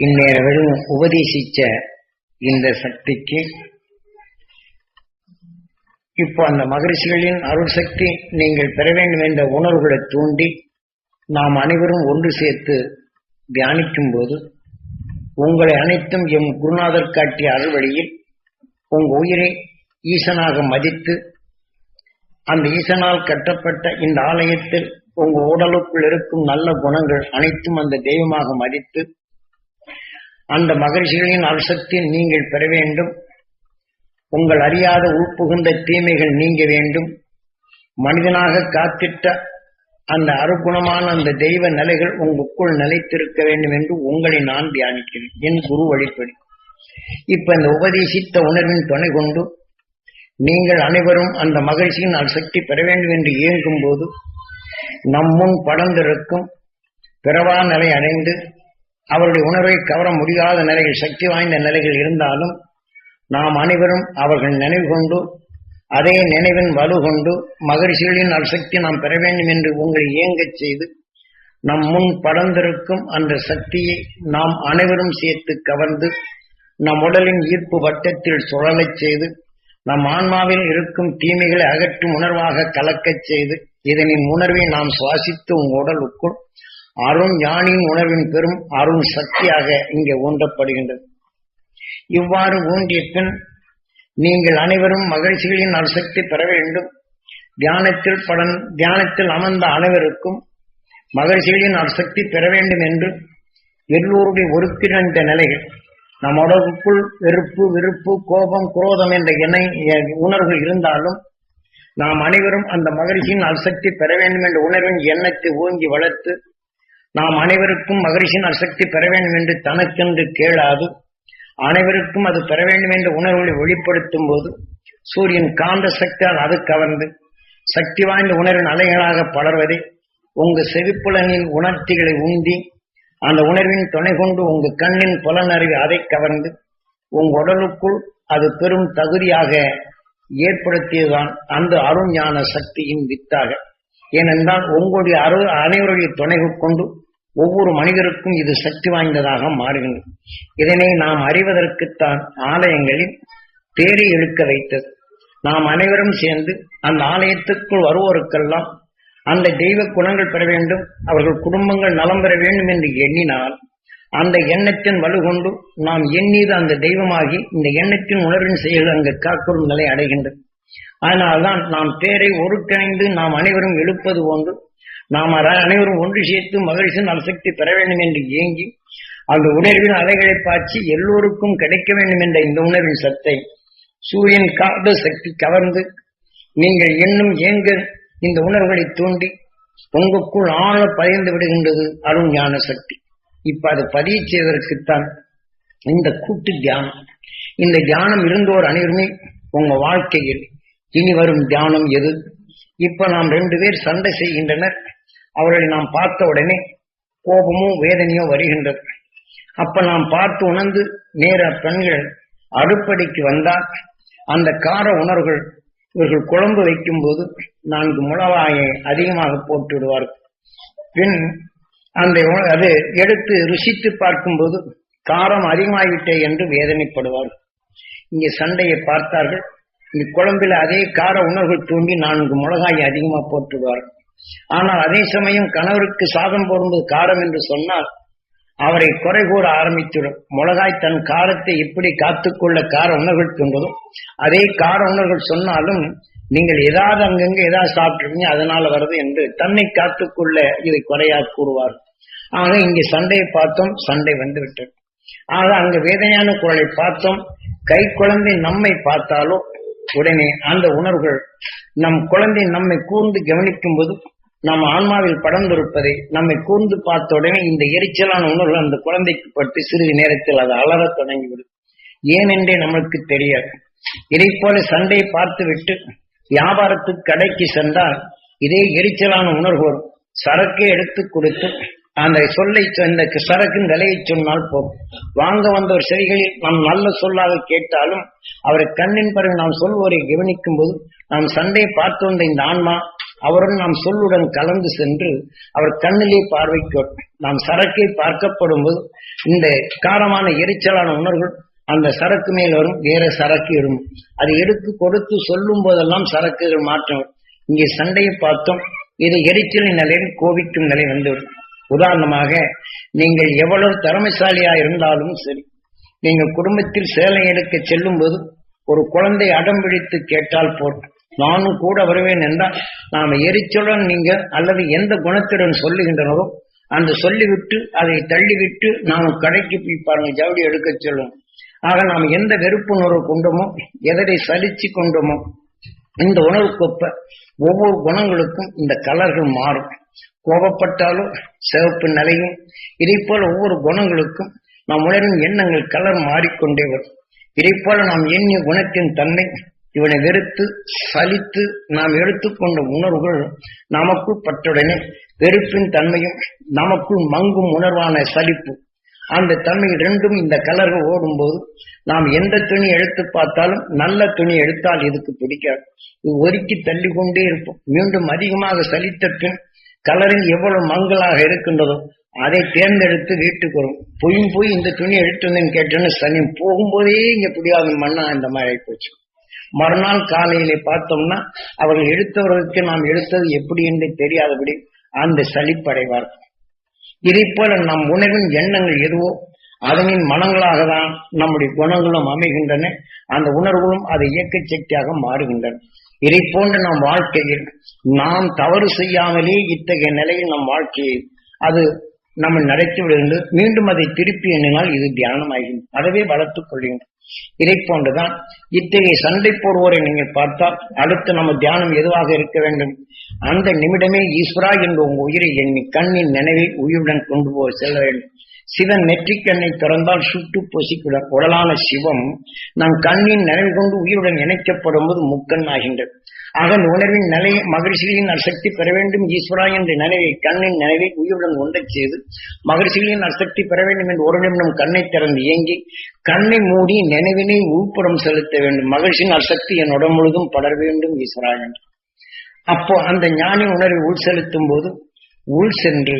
இந்நேரம் உபதேசிச்ச இந்த சக்திக்கு இப்போ அந்த மகரிஷிகளின் அருள் சக்தி நீங்கள் பெற வேண்டும் என்ற உணர்வுகளை தூண்டி நாம் அனைவரும் ஒன்று சேர்த்து தியானிக்கும் போது உங்களை அனைத்தும் எம் குருநாதர் காட்டிய அருள்வழியில் உங்க உயிரை ஈசனாக மதித்து அந்த ஈசனால் கட்டப்பட்ட இந்த ஆலயத்தில் உங்க உடலுக்குள் இருக்கும் நல்ல குணங்கள் அனைத்தும் அந்த தெய்வமாக மதித்து அந்த மகிழ்ச்சிகளின் அல்சக்தி நீங்கள் பெற வேண்டும். உங்கள் அறியாத உள்புகுந்த தீமைகள் நீங்க வேண்டும். மனிதனாக காத்திட்ட அந்த அருகுணமான அந்த தெய்வ நிலைகள் உங்களுக்குள் நிலைத்திருக்க வேண்டும் என்று உங்களை நான் தியானிக்கிறேன் என் குரு வழிப்படி. இப்ப இந்த உபதேசித்த உணர்வின் துணை கொண்டு நீங்கள் அனைவரும் அந்த மகிழ்ச்சியின் அசக்தி பெற வேண்டும் என்று இயங்கும் போது நம் முன் படர்ந்திருக்கும் பிறவா நிலை அடைந்து அவருடைய உணர்வை கவர முடியாத நிலைகள் சக்தி வாய்ந்த நிலைகள் இருந்தாலும் நாம் அனைவரும் அவர்கள் நினைவு கொண்டு அதே நினைவின் வலு கொண்டு மகரிஷிகளின் அசக்தி நாம் பெற வேண்டும் என்று உங்களை இயங்கச் செய்து நம் முன் படர்ந்திருக்கும் அந்த சக்தியை நாம் அனைவரும் சேர்த்து கவர்ந்து நம் உடலின் ஈர்ப்பு வட்டத்தில் சுழலச் செய்து நம் ஆன்மாவில் இருக்கும் தீமைகளை அகற்றும் உணர்வாக கலக்கச் செய்து இதனின் உணர்வை நாம் சுவாசித்து உங்கள் உடலுக்குள் அருண் ஞானியின் உணர்வின் பெரும் அருண் சக்தியாக இங்கே ஊன்றப்படுகின்றது. இவ்வாறு ஊன்றிய பின் நீங்கள் அனைவரும் மகிழ்ச்சிகளின் அசக்தி பெற வேண்டும். தியானத்தில் படன் தியானத்தில் அமர்ந்த அனைவருக்கும் மகிழ்ச்சிகளின் அசக்தி பெற வேண்டும் என்று எல்லோருடைய ஒருங்கிணைந்த நிலைகள் நம் உடலுக்குள் வெறுப்பு விருப்பு கோபம் குரோதம் என்ற எண்ணெய் உணர்வு இருந்தாலும் நாம் அனைவரும் அந்த மகிழ்ச்சியின் அசக்தி பெற வேண்டும் என்ற உணர்வின் எண்ணத்தை ஓங்கி வளர்த்து நாம் அனைவருக்கும் மகரிஷின் அசக்தி பெற வேண்டும் என்று தனக்கென்று கேளாது அனைவருக்கும் அது பெற வேண்டும் என்ற உணர்வுகளை வெளிப்படுத்தும் போது சூரியன் காந்த சக்தியால் அது கவர்ந்து சக்தி வாய்ந்த உணர்வின் அலைகளாக பலர்வதை உங்க செவிப்புலனின் உணர்ச்சிகளை உந்தி அந்த உணர்வின் துணை கொண்டு உங்க கண்ணின் புலனறிவு அதை கவர்ந்து உங்க உடலுக்குள் அது பெரும் தகுதியாக ஏற்படுத்தியதுதான் அந்த அருஞான சக்தியின் வித்தாக. ஏனென்றால் உங்களுடைய அரு அனைவருடைய துணை கொண்டு ஒவ்வொரு மனிதருக்கும் இது சக்தி வாய்ந்ததாக மாறுகின்றது இதனை நாம் அறிவதற்குத்தான் ஆலயங்களில் தேரை இழுக்க வைத்தது. நாம் அனைவரும் சேர்ந்து அந்த ஆலயத்துக்குள் வருவோருக்கெல்லாம் அந்த தெய்வ குணங்கள் பெற வேண்டும் அவர்கள் குடும்பங்கள் நலம் பெற வேண்டும் என்று எண்ணினால் அந்த எண்ணத்தின் வலுகொண்டு நாம் எண்ணியது அந்த தெய்வமாகி இந்த எண்ணத்தின் உணர்வின் செயல் அங்கு காக்கும் நிலை அடைகின்றது. அதனால்தான் நாம் தேரை ஒருங்கிணைந்து நாம் அனைவரும் எழுப்பது போன்று நாம் அனைவரும் ஒன்று சேர்த்து மகிழ்ச்சி அசக்தி பெற வேண்டும் என்று ஏங்கி அந்த உணர்வின் அலைகளை பாய்ச்சி எல்லோருக்கும் கிடைக்க வேண்டும் என்ற இந்த உணர்வின் சத்தை சூரியன் காந்த சக்தி கவர்ந்து நீங்கள் இன்னும் ஏங்க இந்த உணர்வுகளை தூண்டி உங்களுக்குள் ஆழ பயந்து விடுகின்றது அருண் ஞான சக்தி. இப்ப அதை பதிய செய்வதற்குத்தான் இந்த கூட்டு தியானம். இந்த தியானம் இருந்தோர் அனைவருமே உங்க வாழ்க்கையில் இனி வரும் தியானம் எது? இப்ப நாம் ரெண்டு பேர் சண்டை செய்கின்றனர். அவர்களை நாம் பார்த்த உடனே கோபமோ வேதனையோ வருகின்றது. அப்ப நாம் பார்த்து உணர்ந்து நேர பெண்கள் அடுப்படிக்கு வந்தால் அந்த கார உணர்வுகள் இவர்கள் குழம்பு வைக்கும் போது நான்கு முளவாயை அதிகமாக போட்டு விடுவார்கள். பின் அந்த அது எடுத்து ருசித்து பார்க்கும்போது காரம் அதிகமாகிவிட்டே என்று வேதனைப்படுவார்கள். இங்கே சண்டையை பார்த்தார்கள். இந்த குழம்பில் அதே கார உணர்வுகள் தூண்டி நான்கு மிளகாய் அதிகமாக போட்டுடுவார்கள் ஆனால் அதே சமயம் கணவருக்கு சாதம் போடும்போது காரம் என்று சொன்னால் அவரை குறை கூற ஆரம்பித்துவிடும். மிளகாய் தன் காரத்தை எப்படி காத்துக்கொள்ள கார உணர்வுகள் தூண்டதோ அதே கார உணர்வுகள் சொன்னாலும் நீங்கள் ஏதாவது அங்கங்க ஏதாவது சாப்பிட்டுருவீங்க அதனால வருது என்று தன்னை காத்துக்கொள்ள இதை குறையா கூறுவார். ஆக இங்கே சண்டையை பார்த்தோம் சண்டை வந்து விட்டது ஆக அங்கு வேதனையான குரலை பார்த்தோம். கை குழந்தை நம்மை பார்த்தாலும் உடனே அந்த உணர்வுகள் நம் குழந்தை நம்மை கூர்ந்து கவனிக்கும் போது நம் ஆன்மாவில் படர்ந்திருப்பதை நம்மை கூர்ந்து பார்த்த உடனே இந்த எரிச்சலான உணர்வு அந்த குழந்தைக்கு பட்டு சிறிது நேரத்தில் அது அலறத் தொடங்கிவிடும். ஏனென்றே நம்மளுக்கு தெரியாது. இதை போல சண்டையை பார்த்து விட்டு வியாபாரத்துக்கு கடைக்கு சென்றால் இதே எரிச்சலான உணர்வு வரும். சரக்கை எடுத்து கொடுத்து அந்த சொல்லை இந்த சரக்கின் விலையை சொன்னால் போதும். வாங்க வந்தவர் செடிகளில் நாம் நல்ல சொல்லாக கேட்டாலும் அவரை கண்ணின் பிறகு நாம் சொல்வோரை கவனிக்கும் போது நாம் சண்டையை பார்த்து வந்த இந்த ஆன்மா அவருடன் நாம் சொல்லுடன் கலந்து சென்று அவர் கண்ணிலே பார்வைக்கு நாம் சரக்கை பார்க்கப்படும் போது இந்த காரமான எரிச்சலான உணர்வுகள் அந்த சரக்கு மேல் வரும் வேற சரக்கு இடும் அதை எடுத்து கொடுத்து சொல்லும் போதெல்லாம் சரக்குகள் மாற்றம். இங்கே சண்டையை பார்த்தோம். இது எரிச்சலின் நிலையில் கோபிக்கும் நிலை வந்துவிடும். உதாரணமாக நீங்கள் எவ்வளவு திறமைசாலியா இருந்தாலும் சரி நீங்கள் குடும்பத்தில் சேலை எடுக்க செல்லும் போது ஒரு குழந்தை அடம் பிடித்து கேட்டால் போட்டு நானும் கூட வருவேன் என்றால் நாம் எரிச்சலுடன் நீங்க அல்லது எந்த குணத்துடன் சொல்லுகின்றனரோ அந்த சொல்லிவிட்டு அதை தள்ளிவிட்டு நாம் கடைக்கு போய் பாருங்க ஜவுளி எடுக்க சொல்லும் ஆக நாம் எந்த வெறுப்புணர்வு கொண்டோமோ எதனை சலிச்சு கொண்டோமோ இந்த உணவுக்கொப்ப ஒவ்வொரு குணங்களுக்கும் இந்த கலர்கள் மாறும். கோபப்பட்டாலும் சிவப்பு நிலையும் இதை போல ஒவ்வொரு குணங்களுக்கும் நாம் உணரும் எண்ணங்கள் கலர் மாறிக்கொண்டே வரும். இதை போல நாம் எண்ணிய குணத்தின் தன்மை இவனை வெறுத்து சலித்து நாம் எடுத்துக்கொண்ட உணர்வுகள் நமக்குள் பற்றுடனே வெறுப்பின் தன்மையும் நமக்குள் மங்கும் உணர்வான சலிப்பு. அந்த தன்மை ரெண்டும் இந்த கலர்கள் ஓடும்போது நாம் எந்த துணி எடுத்து பார்த்தாலும் நல்ல துணி எடுத்தால் இதுக்கு பிடிக்காது. இது ஒதுக்கி தள்ளி கொண்டே இருப்போம். மீண்டும் அதிகமாக சலித்த பின் கலரிங் எவ்வளவு மங்களாக இருக்கின்றதோ அதை தேர்ந்தெடுத்து வீட்டுக்கு வரும். பொய்யும் போய் இந்த துணி எடுத்து வந்தேன்னு கேட்டேன்னு சனி போகும்போதே இங்க புடியாத மண்ணா இந்த மாதிரி போச்சு மறுநாள் காலையிலே பார்த்தோம்னா அவர்கள் எடுத்தவர்களுக்கு நாம் எடுத்தது எப்படி என்று தெரியாதபடி அந்த சளிப்படைவார்கள் இதை போல நம் உணவின் எண்ணங்கள் எதுவோ அதனின் மனங்களாக தான் நம்முடைய குணங்களும் அமைகின்றன. அந்த உணர்வுகளும் அதை இயக்க சக்தியாக மாறுகின்றன. இதை போன்ற நம் வாழ்க்கையில் நாம் தவறு செய்யாமலே இத்தகைய நிலையில் நம் வாழ்க்கையை அது நம்ம நடத்தி விடுகின்றது மீண்டும் அதை திருப்பி எண்ணினால் இது தியானமாகும் அதவே வளர்த்துக் கொள்கின்றோம் இதை போன்றுதான் இத்தகைய சண்டை போடுவோரை நீங்கள் பார்த்தால் அடுத்து நம்ம தியானம் எதுவாக இருக்க வேண்டும்? அந்த நிமிடமே ஈஸ்வரா என்று உங்க உயிரை எண்ணி கண்ணின் நினைவை உயிருடன் கொண்டு போய் செல்ல வேண்டும். சிவன் நெற்றிக்கண்ணை திறந்தால் சுட்டு பொசிக்குடன் உடலான சிவம் நம் கண்ணின் நினைவு கொண்டு உயிருடன் இணைக்கப்படும் போது முக்கண் ஆகின்றது ஆக உணர்வின் நிலை மகிழ்ச்சிகளின் அசக்தி பெற வேண்டும். ஈஸ்வரா என்ற நினைவை கண்ணின் நினைவை உயிருடன் ஒன்றச் செய்து மகிழ்ச்சிகளின் அசக்தி பெற வேண்டும் என்று ஒரு நிமிடம் கண்ணை திறந்து இயங்கி கண்ணை மூடி நினைவினை உள்புறம் செலுத்த வேண்டும். மகிழ்ச்சியின் அசக்தி என் உடம்பு முழுதும் படர வேண்டும் ஈஸ்வரா என்று. அப்போ அந்த ஞானி உணர்வை உள் செலுத்தும் போது உள் சென்று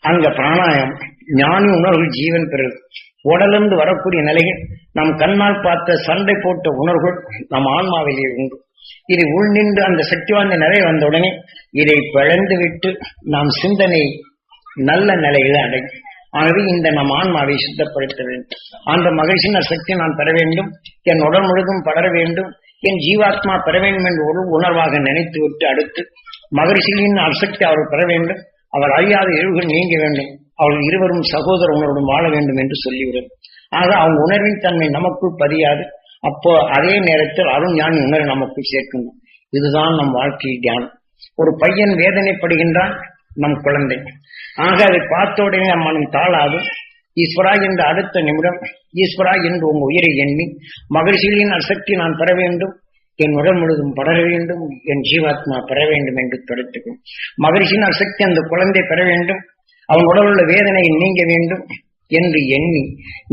அங்க பிராணாயம் ஞானி உணர்வு ஜீவன் பெறுது. உடலிருந்து வரக்கூடிய நிலைகள் நம் கண்ணால் பார்த்த சண்டை போட்ட உணர்வுகள் நம் ஆன்மாவிலே உண்டு. இதை உள் நின்று அந்த சக்தி வாய்ந்த நிலை வந்த உடனே இதை பிளந்து விட்டு நாம் சிந்தனை நல்ல நிலையில் அடையும் ஆகவே இந்த நம் ஆன்மாவை சுத்தப்படுத்த வேண்டும். அந்த மகிழ்ச்சியின் சக்தி நான் பெற வேண்டும். என் உடல் முழுதும் படர வேண்டும். என் ஜீவாத்மா பெற வேண்டும் என்று ஒரு உணர்வாக நினைத்து விட்டு அடுத்து மகிழ்ச்சியின் அசக்தி அவர் பெற வேண்டும். அவர் அறியாத எழுகள் நீங்க வேண்டும். அவர்கள் இருவரும் சகோதர உணர்வுடன் வாழ வேண்டும் என்று சொல்லிவிடும். ஆக அவங்க உணர்வின் தன்மை நமக்குள் பதியாது. அப்போ அதே நேரத்தில் அருண் ஞானி உணர்வு நமக்கு சேர்க்கணும். இதுதான் நம் வாழ்க்கையில் தியானம் ஒரு பையன் வேதனைப்படுகின்றான் நம் குழந்தை. ஆக அதை பார்த்த உடனே மனம் தாளாது. ஈஸ்வரா என்ற அடுத்த நிமிடம் ஈஸ்வரா என்று உங்க உயிரை எண்ணி மகிழ்ச்சியின் அசக்தி நான் பெற வேண்டும் என் உடல் முழுதும் படர வேண்டும் என் ஜீவாத்மா பெற வேண்டும் என்று தொடர்த்துக்கும் மகிழ்ச்சியின் அசக்தி அந்த குழந்தை பெற வேண்டும். அவன் உடல் உள்ள வேதனையை நீங்க வேண்டும். என்று எண்ணி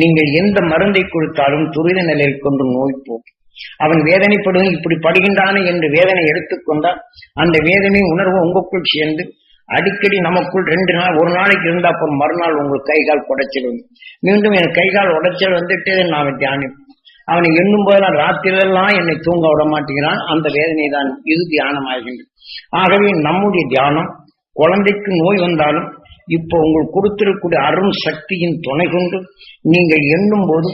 நீங்கள் எந்த மருந்தை கொடுத்தாலும் துரித நிலையில் கொண்டு நோய் போகும். அவன் வேதனைப்படும் இப்படி படுகின்றானே என்று வேதனை எடுத்துக்கொண்டால் அந்த வேதனை உணர்வு உங்களுக்குள் சேர்ந்து அடிக்கடி நமக்குள் ரெண்டு நாள் ஒரு நாளைக்கு இருந்தா அப்புறம் மறுநாள் உங்களுக்கு கை கால் உடைச்சிடும். மீண்டும் என் கை கால் உடைச்சல் வந்துட்டு நான் தியானம் அவனை எண்ணும் போதெல்லாம் ராத்திரிலெல்லாம் என்னை தூங்க விட மாட்டேங்கிறான். அந்த வேதனை தான் இது தியானம் ஆகின்றது ஆகவே நம்முடைய தியானம் குழந்தைக்கு நோய் வந்தாலும் இப்போ உங்களுக்கு கொடுத்திருக்கூடிய அருண் சக்தியின் துணை கொண்டு நீங்கள் எண்ணும் போது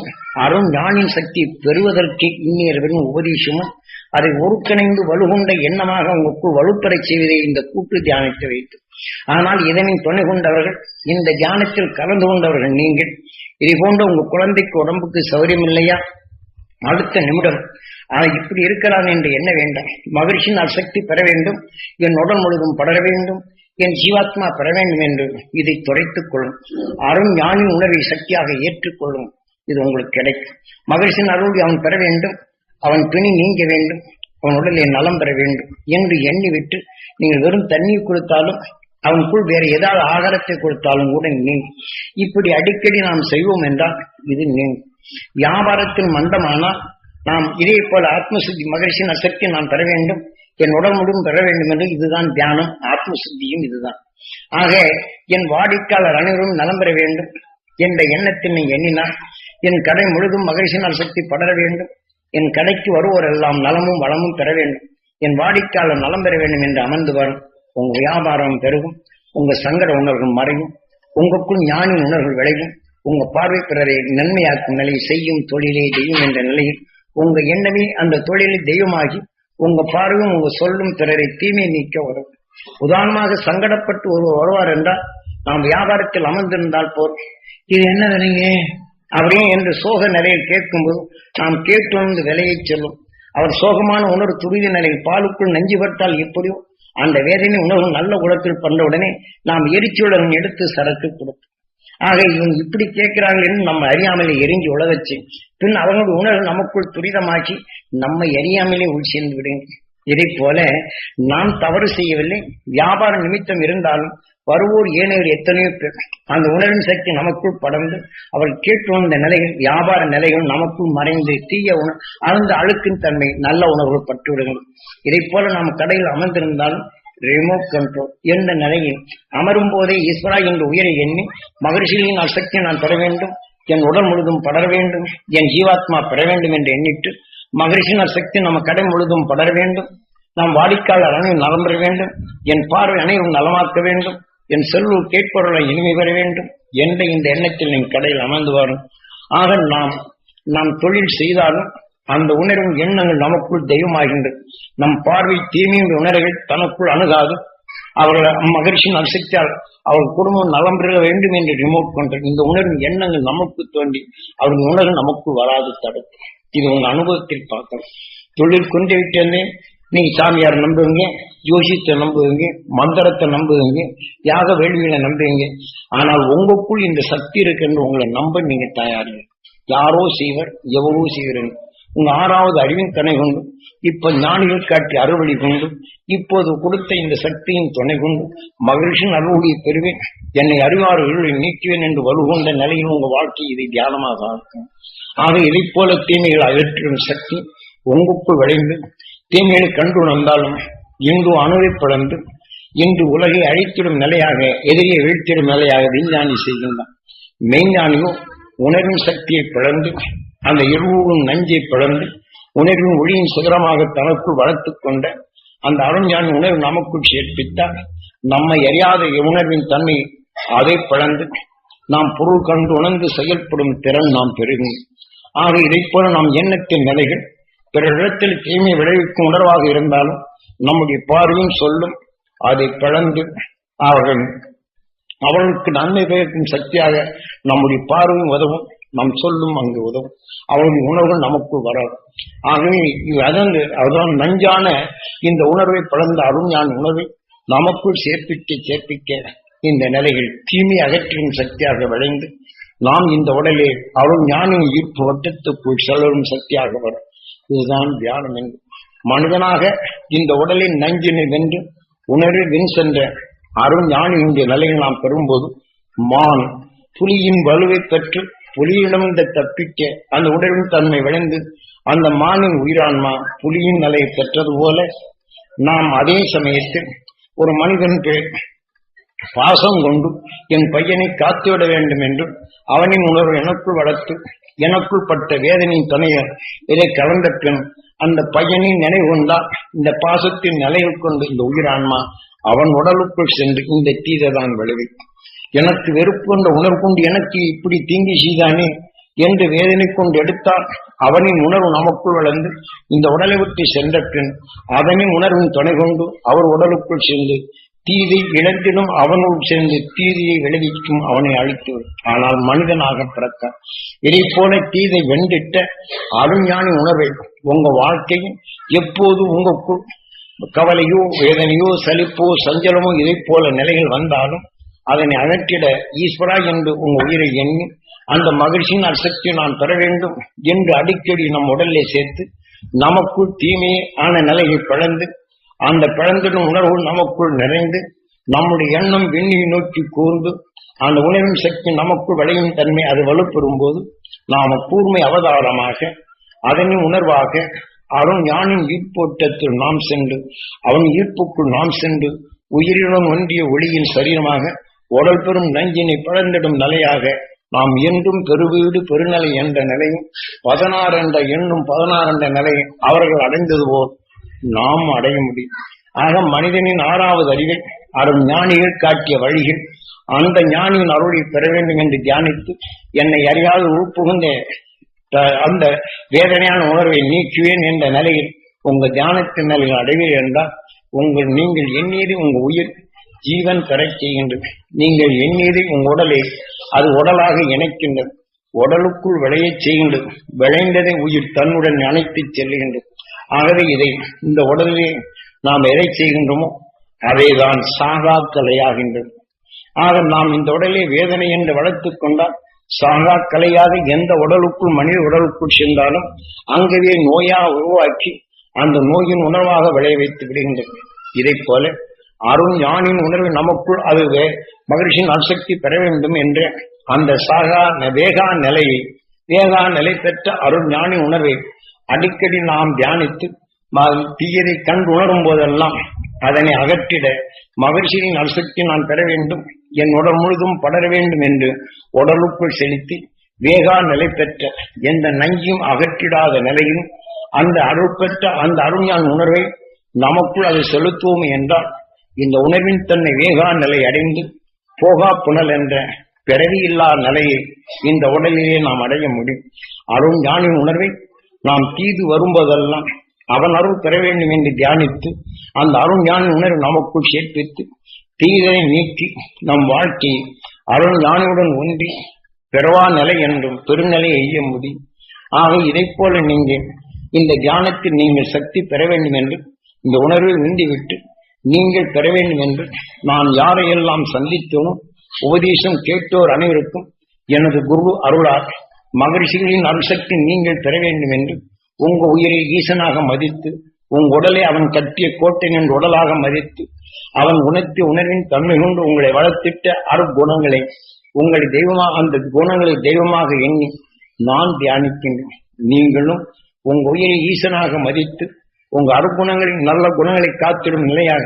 அருண் ஞானின் சக்தி பெறுவதற்கு இன்னியர்களின் உபதேசமும் அதை ஒருங்கிணைந்து வலுகொண்ட எண்ணமாக உங்களுக்குள் வலுப்பெறச் செய்வதை இந்த கூட்டு தியானத்தை வைத்து ஆனால் இதனை துணை கொண்டவர்கள் இந்த தியானத்தில் கலந்து கொண்டவர்கள் நீங்கள். இதை போன்ற உங்க குழந்தைக்கு உடம்புக்கு சௌரியம் இல்லையா? அடுத்த நிமிடம் ஆனா இப்படி இருக்கிறான் என்று என்ன வேண்டாம்? மகிழ்ச்சியின் அசக்தி பெற வேண்டும். என் உடல் முழுதும் படர வேண்டும். என் ஜீவாத்மா பெற வேண்டும் என்று இதை துடைத்துக் கொள்ளும். அருண் ஞானி உணர்வை சக்தியாக ஏற்றுக்கொள்ளும். இது உங்களுக்கு கிடைக்கும். மகிழ்ச்சியின் அருள் அவன் பெற வேண்டும். அவன் துணி நீங்க வேண்டும். அவன் உடலில் நலம் பெற வேண்டும் என்று எண்ணிவிட்டு நீங்கள் வெறும் தண்ணீர் கொடுத்தாலும் அவனுக்குள் வேற ஏதாவது ஆகாரத்தை கொடுத்தாலும் கூட நீங்கும் இப்படி அடிக்கடி நாம் செய்வோம் என்றால் இது நீங்கும் வியாபாரத்தில் மந்தமானால் நாம் இதே போல ஆத்மசுத்தி மகிழ்ச்சியின் அசக்தி நாம் பெற வேண்டும். என் உடல் முழுவதும் பெற வேண்டும் என்று இதுதான் தியானம் ஆத்ம சித்தியும் இதுதான். ஆக என் வாடிக்கையாளர் அனைவரும் நலம் பெற வேண்டும். என்ற எண்ணத்தை எண்ணினார் என் கடை முழுதும் மகிழ்ச்சினால் சக்தி படர வேண்டும். என் கடைக்கு வருவோர் எல்லாம் நலமும் வளமும் பெற வேண்டும். என் வாடிக்கையாளர் நலம் பெற வேண்டும் என்று அமர்ந்து வரும். உங்க வியாபாரம் பெருகும். உங்க சங்கட உணர்வு மறையும். உங்களுக்குள் ஞானின் உணர்வு விளையும். உங்க பார்வை பிறரை நன்மையாக்கும் நிலையை செய்யும் தொழிலே தெய்வம் என்ற நிலையில் உங்க எண்ணமே அந்த தொழிலில் தெய்வமாகி உங்க பார்வையும் உங்க சொல்லும் பிறரை தீமை நீக்க வரும். உதாரணமாக சங்கடப்பட்டு ஒருவர் வருவார் என்றால் நாம் வியாபாரத்தில் அமர்ந்திருந்தால் போர். இது என்ன விலைங்க அப்படியே என்று சோக நிலையில் கேட்கும்போது நாம் கேட்டு விலையை சொல்லும். அவர் சோகமான உணர்வு துரித நிலையில் பாலுக்குள் நஞ்சு பட்டால் எப்படியோ அந்த வேதனை உணர்வு நல்ல குணத்தில் பண்ணவுடனே நாம் எரிச்சியுடன் எடுத்து சரக்கு கொடுப்போம். ஆக இவங்க இப்படி கேட்கிறார்கள் என்று நம்ம அறியாமலே எரிஞ்சு உழவச்சு பின் அவங்களுடைய உணர்வு நமக்குள் துரிதமாக்கி நம்மை அறியாமலே உள் சேர்ந்து விடுங்க இதை போல நாம் தவறு செய்யவில்லை. வியாபார நிமித்தம் இருந்தாலும் வருவோர் ஏனையோர் எத்தனையோ பேர் அந்த உணர்வின் சக்தி நமக்குள் படர்ந்து அவள் கேட்டு வந்த நிலைகள் வியாபார நிலைகள் நமக்குள் மறைந்து தீய உண அந்த அழுக்கின் தன்மை நல்ல உணர்வுகள் பட்டு விடுங்கள் இதை போல நாம் கடையில் அமர்ந்திருந்தாலும் ரிமோட் கண்ட்ரோல் என்ற நிலையில் அமரும் போதே ஈஸ்வரா என்ற உயிரை எண்ணி மகிழ்ச்சியின் அசக்தியை நான் பெற வேண்டும். என் உடல் முழுதும் படர வேண்டும். என் ஜீவாத்மா பெற வேண்டும் என்று எண்ணிட்டு மகிழ்ச்சியின் சக்தி நம்ம கடை முழுதும் படர வேண்டும். நாம் வாடிக்கையாளர் அனைவரும் நலம் பெற வேண்டும். என் பார்வை அனைவரும் நலமாக்க வேண்டும். என் செல்வ கேட்பவர்களை இனிமை பெற வேண்டும். என்ற இந்த எண்ணத்தில் என் கடையில் அமர்ந்து வரும். ஆக நாம் நாம் தொழில் செய்தாலும் அந்த உணர்வும் எண்ணங்கள் நமக்குள் தெய்வமாகின்றது நம் பார்வை தீமையின் உணர்வுகள் தனக்குள் அணுகாது. அவர்கள் மகிழ்ச்சியின் அசக்தியால் அவர் குடும்பம் நலம் பெற வேண்டும் என்று ரிமோட் கொண்ட இந்த உணர்வின் எண்ணங்கள் நமக்கு தோண்டி அவர்கள் உணர்வு நமக்குள் வராது தடுக்கும். இது உங்க அனுபவத்தில் பார்க்கணும் தொழில் கொண்டு விட்டேன்னு நீங்க சாமியார் நம்புவீங்க ஜோசியத்தை நம்புவீங்க மந்திரத்தை நம்புவீங்க யாக வேள்வியில நம்புவீங்க. ஆனால் உங்களுக்குள் இந்த சக்தி இருக்குன்னு உங்களை நம்ப நீங்க தயாரிங்க யாரோ செய்வர் எவரோ செய்வீர்கள் உங்க ஆறாவது அறிவின் துணை கொண்டு இப்ப ஞானிகள் காட்டி அறுவழி கொண்டு இப்போது கொடுத்த இந்த சக்தியின் துணை கொண்டு மகிழ்ச்சியின் அறுவழியை பெறுவேன் என்னை அறிவாறு நீக்குவேன் என்று வலுகொண்ட நிலையில் உங்க வாழ்க்கை இதை தியானமாக இருக்கும் ஆக இதை போல தீமைகள் அகற்றும் சக்தி உங்குக்கு விளைந்து தீமைகளை கண்டு வந்தாலும் இன்று அணுவை பிளந்து இன்று உலகை அழித்திடும் நிலையாக எதிரியை வீழ்த்திடும் நிலையாக விஞ்ஞானி செய்கின்றான். மெய்ஞானியோ உணரும் சக்தியை பிளந்து அந்த இருவும் நஞ்சை பிளந்து உணர்வின் ஒளியின் சுதரமாக தனக்குள் வளர்த்துக் கொண்ட அந்த அருஞானி உணர்வு நமக்குள் சேர்ப்பித்தால் நம்மை அறியாத உணர்வின் தன்மை அதை பிளந்து நாம் பொருள் கண்டு உணர்ந்து செயல்படும் திறன் நாம் பெறுகும் ஆக இதைப்போல போல நாம் எண்ணத்தின் நிலைகள் பிறரிடத்தில் தீமை விளைவிக்கும் உணர்வாக இருந்தாலும் நம்முடைய பார்வையும் சொல்லும் அதை பிளந்து அவர்கள் அவர்களுக்கு நன்மை பயக்கும் சக்தியாக நம்முடைய பார்வையும் உதவும். நம் சொல்லும் அங்கு உதவும். அவளுடைய உணர்வுகள் நமக்கு வராது ஆகவே இது அதன் அதுதான் நஞ்சான இந்த உணர்வை பிளந்த அருஞான உணர்வை நமக்குள் சேர்ப்பிக்க சேர்ப்பிக்க இந்த நிலைகள் தீமை அகற்றும் சக்தியாக விளைந்து நாம் இந்த உடலே அருள் ஞானின் ஈர்ப்பு வட்டத்துக்குள் செல்லும் சக்தியாக வரும் இதுதான் தியானம் என்று. மனிதனாக இந்த உடலின் நஞ்சினை வென்று உணர்வு வின் சென்ற அருள் ஞானியினுடைய நிலையை நாம் பெறும்போது மான் புலியின் வலுவை பெற்று புலியிடமிருந்து தப்பிக்க அந்த உடலின் தன்மை விளைந்து அந்த மானின் உயிரான்மா புலியின் நிலையை பெற்றது போல நாம் அதே சமயத்தில் ஒரு மனிதன் பாசம் கொண்டு என் பையனை காத்துவிட வேண்டும் என்றும் அவனின் உணர்வு எனக்குள் வளர்த்து எனக்குள் பட்ட வேதனையின் துணைய இதை கலந்த பின் அந்த பையனின் நினைவு கொண்டால் இந்த பாசத்தின் நிலையை கொண்டு இந்த உயிரான்மா அவன் உடலுக்குள் சென்று இந்த தீதைதான் விளைவிக்கும். எனக்கு வெறுப்பு கொண்ட உணர்வு கொண்டு எனக்கு இப்படி தீங்கி செய்தானே என்று வேதனை கொண்டு எடுத்தால் அவனின் உணர்வு நமக்குள் வளர்ந்து இந்த உடலை விட்டு சென்ற பின் அவனின் உணர்வின் துணை கொண்டு அவர் உடலுக்குள் சென்று தீதை இழந்திடும் அவனுள் சேர்ந்து தீதியை விளைவிக்கும் அவனை அழித்து ஆனால் மனிதனாக பிறக்க இதை போல தீதை வெண்டிட்ட அருஞானி உணர்வை உங்க வாழ்க்கையும் எப்போது உங்களுக்குள் கவலையோ வேதனையோ சலிப்போ சஞ்சலமோ இதை போல நிலைகள் வந்தாலும் அதனை அகற்றிட ஈஸ்வரா என்று உங்க உயிரை எண்ணி அந்த மகிழ்ச்சியின் அசக்தி நான் பெற வேண்டும் என்று அடிக்கடி நம் உடலை சேர்த்து நமக்குள் தீமையே ஆன நிலையை பிளந்து அந்த பிளந்திடும் உணர்வு நமக்குள் நிறைந்து நம்முடைய எண்ணம் விண்ணியை நோக்கி கூர்ந்து அந்த உணவின் சக்தி நமக்குள் விளையும் தன்மை அது வலுப்பெறும் போது நாம கூர்மை அவதாரமாக அதனின் உணர்வாக அருண் ஞானின் ஈர்ப்போட்டத்தில் நாம் சென்று அவன் ஈர்ப்புக்குள் நாம் சென்று உயிரினுடன் ஒன்றிய ஒளியின் சரீரமாக உடல் பெறும் நஞ்சினை பழந்திடும் நிலையாக நாம் என்றும் பெருவீடு பெருநிலை என்ற நிலையும் பதினாறு என்ற எண்ணும் பதினாறு என்ற நிலையும் அவர்கள் அடைந்தது போல் நாம் அடைய முடியும். ஆக மனிதனின் ஆறாவது அறிவை அரும் ஞானிகள் காட்டிய வழிகள் அந்த ஞானியின் அருளை பெற வேண்டும் என்று தியானித்து என்னை அறியாத உட்புகுந்த த- அந்த வேதனையான உணர்வை நீக்குவேன் என்ற நிலையில் உங்கள் தியானத்தின் நிலையில் அடைவீர்கள் என்றால் உங்கள் நீங்கள் எண்ணியது உங்கள் உயிர் ஜீவன் பெறச் செய்கின்றது நீங்கள் எண்ணீரை உங்கள் உடலை அது உடலாக இணைக்கின்றது. உடலுக்குள் விளையச் செய்கின்றது. விளைந்ததை உயிர் தன்னுடன் அணைத்துச் செல்லுகின்றது ஆகவே இதை இந்த உடலிலே நாம் எதை செய்கின்றோமோ அதைதான் சாகா கலையாகின்றது ஆக நாம் இந்த உடலை வேதனை என்று வளர்த்து கொண்டால் சாகா கலையாக எந்த உடலுக்குள் மனித உடலுக்குள் சென்றாலும் அங்கவே நோயாக உருவாக்கி அந்த நோயின் உணர்வாக விளைய வைத்து விடுகின்றது. இதைப் போல அருண் ஞானின் உணர்வு நமக்குள் அதுவே மகிழ்ச்சியின் அசக்தி பெற வேண்டும் என்று அந்த சாகா ந- வேகா நிலையை வேகா நிலை பெற்ற அருண் ஞானி உணர்வை அடிக்கடி நாம் தியானித்து தீயதை கண்டு உணரும் போதெல்லாம் அதனை அகற்றிட மகிழ்ச்சியின் அணுசக்தி நான் பெற வேண்டும் என் உடல் முழுதும் படர வேண்டும் என்று உடலுக்குள் செலுத்தி வேகா நிலை பெற்ற எந்த நஞ்சியும் அகற்றிடாத நிலையும் அந்த அருள் பெற்ற அந்த அருஞான் உணர்வை நமக்குள் அதை செலுத்துவோம் என்றால் இந்த உணர்வின் தன்னை வேகா நிலை அடைந்து போகா புனல் என்ற பிறவியில்லா நிலையை இந்த உடலிலே நாம் அடைய முடியும். அருண் ஞானின் உணர்வை நாம் தீது வரும்போதெல்லாம் அவன் அருள் பெற வேண்டும் என்று தியானித்து அந்த அருண் ஞானின் உணர்வு நமக்குள் சேர்ப்பித்து தீதை நீக்கி நம் வாழ்க்கையை அருண் ஞானியுடன் ஒன்றி பிறவா நிலை என்றும் பெருநிலை எய்ய முடியும். ஆக இதைப் போல நீங்கள் இந்த தியானத்தில் நீங்கள் சக்தி பெற வேண்டும் என்று இந்த உணர்வை உந்திவிட்டு நீங்கள் பெற வேண்டும் என்று நான் யாரையெல்லாம் சந்தித்தோனோ உபதேசம் கேட்டோர் அனைவருக்கும் எனது குரு அருளார் மகரிஷிகளின் அருசக்தி நீங்கள் பெற வேண்டும் என்று உங்க உயிரை ஈசனாக மதித்து உங்க உடலை அவன் கட்டிய கோட்டை என்ற உடலாக மதித்து அவன் உணர்த்தி உணர்வின் தன்மை கொண்டு உங்களை வளர்த்திட்ட அருகுணங்களை உங்களை தெய்வமாக அந்த குணங்களை தெய்வமாக எண்ணி நான் தியானிக்கின்றேன். நீங்களும் உங்க உயிரை ஈசனாக மதித்து உங்க அருகுணங்களின் நல்ல குணங்களை காத்திடும் நிலையாக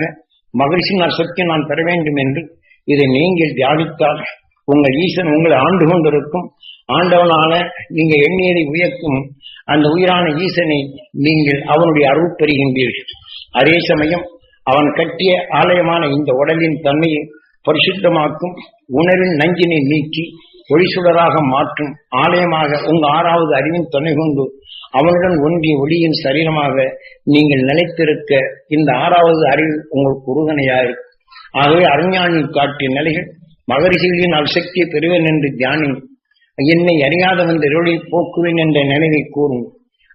மகிழ்ச்சியின் சக்தி நான் பெற வேண்டும் என்று இதை நீங்கள் தியானித்தால் உங்கள் ஈசன் உங்களை ஆண்டு கொண்டிருக்கும். ஆண்டவனான நீங்க எண்ணியதை உயர்த்தும் அந்த உயிரான ஈசனை நீங்கள் அவனுடைய அருள் பெறுகின்றீர்கள். அதே சமயம் அவன் கட்டிய ஆலயமான இந்த உடலின் தன்மையை பரிசுத்தமாக்கும் உணர்வின் நஞ்சினை நீக்கி ஒளிசுடராக மாற்றும் ஆலயமாக உங்க ஆறாவது அறிவின் துணை கொண்டு அவனுடன் ஒன்றிய ஒளியின் சரீரமாக நீங்கள் நிலைத்திருக்க இந்த ஆறாவது அறிவு உங்களுக்கு உறுதுணையாயிருக்கும் ஆகவே அறிஞானி காட்டிய நிலைகள் மகரிஷிகளின் அசக்தியை பெறுவேன் என்று தியானி என்னை அறியாதவன் இருளை போக்குவேன் என்ற நினைவை கூறும்.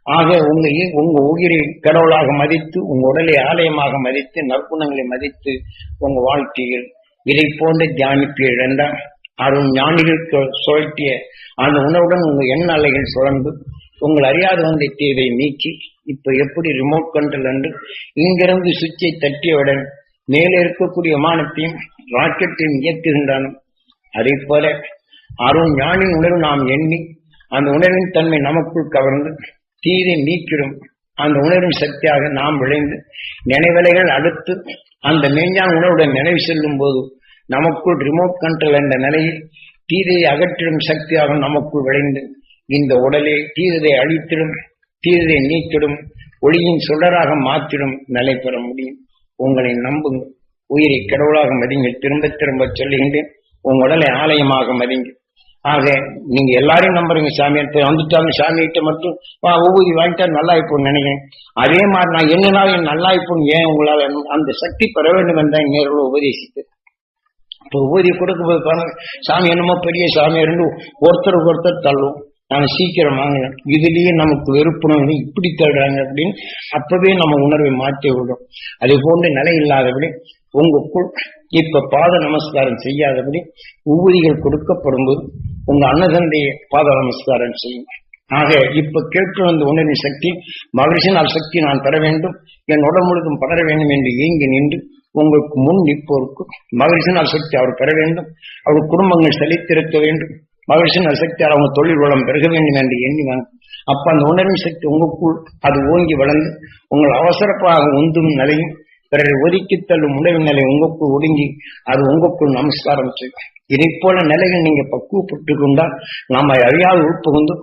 ஆக உங்களை உங்க உயிரை கடவுளாக மதித்து உங்க உடலை ஆலயமாக மதித்து நற்குணங்களை மதித்து உங்க வாழ்க்கையில் இதை போன்ற தியானிப்பீர்கள் என்றால் அருண் ஞானிகளுக்கு சுழற்றிய அந்த உணவுடன் உங்க எண்ண அலைகள் சுழந்து உங்கள் அறியாத வந்த தீவை நீக்கி இப்ப எப்படி ரிமோட் கண்ட்ரோல் என்று இங்கிருந்து சுவிட்சை தட்டியவுடன் மேலே இருக்கக்கூடிய விமானத்தையும் ராக்கெட்டையும் இயக்குகின்றன அதே போல அருண் ஞானின் உணர்வு நாம் எண்ணி அந்த உணர்வின் தன்மை நமக்குள் கவர்ந்து தீரை நீக்கிடும். அந்த உணர்வின் சக்தியாக நாம் விளைந்து நினைவலைகள் அடுத்து அந்த மெய்ஞான உணர்வுடன் நினைவு செல்லும் போது நமக்குள் ரிமோட் கண்ட்ரோல் என்ற நிலையில் தீதையை அகற்றிடும் சக்தியாக நமக்குள் விளைந்து இந்த உடலை தீரதை அழித்திடும் தீரதை நீக்கிடும் ஒளியின் சுடராக மாற்றிடும் நிலை பெற முடியும். உங்களை நம்புங்க. உயிரை கடவுளாக மதிங்க. திரும்ப திரும்ப சொல்லுகின்றேன். உங்க உடலை ஆலயமாக மதிங்க. ஆக நீங்க எல்லாரையும் நம்புறீங்க சாமி. வந்துட்டாங்க சாமிகிட்ட மட்டும் வா ஊதி வாங்கிட்டா நல்லா இப்போ நினைக்கிறேன். அதே மாதிரி நான் என்னனாலும் நல்லா இப்போ ஏன் உங்களால் அந்த சக்தி பெற வேண்டும் என்றால் நேரில் உபதேசித்து இப்போ கொடுக்க கொடுக்கும்போது பாருங்க. சாமி என்னமோ பெரிய சாமி இருந்து ஒருத்தருக்கு ஒருத்தர் தள்ளும். நாங்கள் சீக்கிரம் வாங்குறோம் இதுலேயே நமக்கு வெறுப்புணர்வு இப்படி தள்ளுறாங்க அப்படின்னு அப்பவே நம்ம உணர்வை மாற்றி விடும் அதே போன்ற நிலை இல்லாதபடி உங்களுக்குள் இப்ப பாத நமஸ்காரம் செய்யாதபடி ஊதிகள் கொடுக்கப்படும் போது உங்க அன்னதந்தையை பாத நமஸ்காரம் செய்யும். ஆக இப்ப கேட்டு வந்த உணர்வின் சக்தி மகிழ்ச்சியின் சக்தி நான் பெற வேண்டும். என் உடல் முழுதும் படர வேண்டும் என்று இயங்கி நின்று உங்களுக்கு முன் நிற்போருக்கு மகிழ்ச்சியின் சக்தி அவர் பெற வேண்டும். அவர் குடும்பங்கள் செழித்திருக்க வேண்டும். மகிழ்ச்சியின் அசக்தியால் அவங்க தொழில் வளம் பெருக வேண்டும் என்று எண்ணிவாங்க அப்ப அந்த உணர்வின் சக்தி உங்களுக்குள் அது ஓங்கி வளர்ந்து உங்கள் அவசரப்பாக உந்தும் நிலையும் பிறரை ஒதுக்கி தள்ளும் உணவு நிலை உங்களுக்குள் ஒடுங்கி அது உங்களுக்குள் நமஸ்காரம் செய்யும் இதை போல நிலைகள் நீங்க பக்குவப்பட்டு கொண்டால் நாம் அறியாத உட்புகுந்து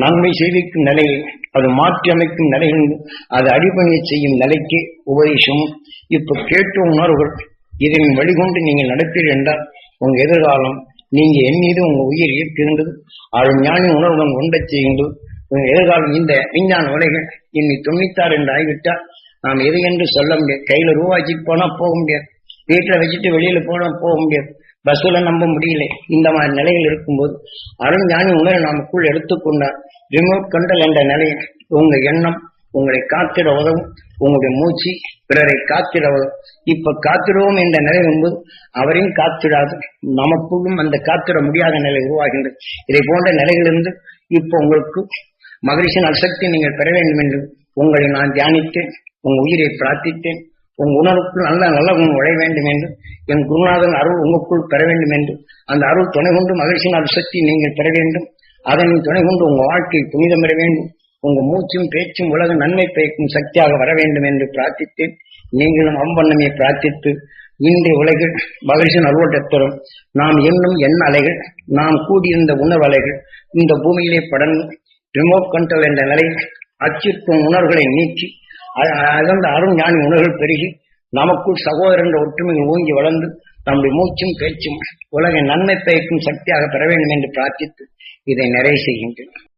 நன்மை செய்விக்கும் நிலையை அது மாற்றி அமைக்கும் நிலைகள் அது அடிபணிய செய்யும் நிலைக்கு உபதேசமும் இப்ப கேட்டு உணர்வுகள் இதன் வழிகொண்டு நீங்கள் நடப்பீர்கள் என்றால் உங்க எதிர்காலம் நீங்க என் மீது உங்க உயிர் ஈர்க்கின்றது அது ஞானி உணர்வுடன் ஒன்றச் செய்கின்றது உங்க எதிர்காலம் இந்த விஞ்ஞான உலகில் இன்னி தொண்ணூத்தாறு என்று ஆகிவிட்டால் நாம் எது என்று சொல்ல முடியாது. கையில ரூபாய்க்கு போனா போக முடியாது. வீட்டுல வச்சுட்டு வெளியில போனா போக முடியாது. பஸ்ல நம்ப முடியல. இந்த மாதிரி நிலையில் இருக்கும்போது அருஞானி உணர்வை நமக்குள் எடுத்துக்கொண்டார் ரிமோட் கண்டல் என்ற நிலையை உங்க எண்ணம் உங்களை காத்திட உதவும். உங்களுடைய மூச்சு பிறரை காத்திட உதவும். இப்ப காத்திடுவோம் என்ற நிலை என்பது அவரையும் காத்திடாது. நமக்குள்ளும் அந்த காத்திட முடியாத நிலை உருவாகின்றது. இதை போன்ற நிலையிலிருந்து இப்ப உங்களுக்கு மகிழ்ச்சியின் அசக்தி நீங்கள் பெற வேண்டும் என்று உங்களை நான் தியானித்தேன். உங்க உயிரை பிரார்த்தித்தேன். உங்க உணர்வுக்குள் நல்ல நல்ல குணம் உழைய வேண்டும் என்று என் குருநாதன் அருள் உங்களுக்குள் பெற வேண்டும் என்று அந்த அருள் துணை கொண்டு மகிழ்ச்சியின் அபிசக்தி நீங்கள் பெற வேண்டும். அதன் துணை கொண்டு உங்க வாழ்க்கை புனிதம் பெற வேண்டும். உங்க மூச்சும் பேச்சும் உலக நன்மை பயக்கும் சக்தியாக வர வேண்டும் என்று பிரார்த்தித்தேன். நீங்களும் அம்பண்ணமே பிரார்த்தித்து இன்றைய உலகில் மகிழ்ச்சியின் அருவட்டத்தரும் நாம் என்னும் எண்ண அலைகள் நாம் கூடியிருந்த உணர்வு அலைகள் இந்த பூமியிலே படர்ந்து ரிமோட் கண்ட்ரோல் என்ற நிலை அச்சுறுத்தும் உணர்வுகளை நீக்கி அ- அருண் ஞானி உணர்கள் பெருகி நமக்குள் சகோதரன் ஒற்றுமை ஒற்றுமைகள் ஓங்கி வளர்ந்து நம்முடைய மூச்சும் பேச்சும் உலக நன்மை பயக்கும் சக்தியாக பெற வேண்டும் என்று பிரார்த்தித்து இதை நிறைவு செய்கின்றேன்.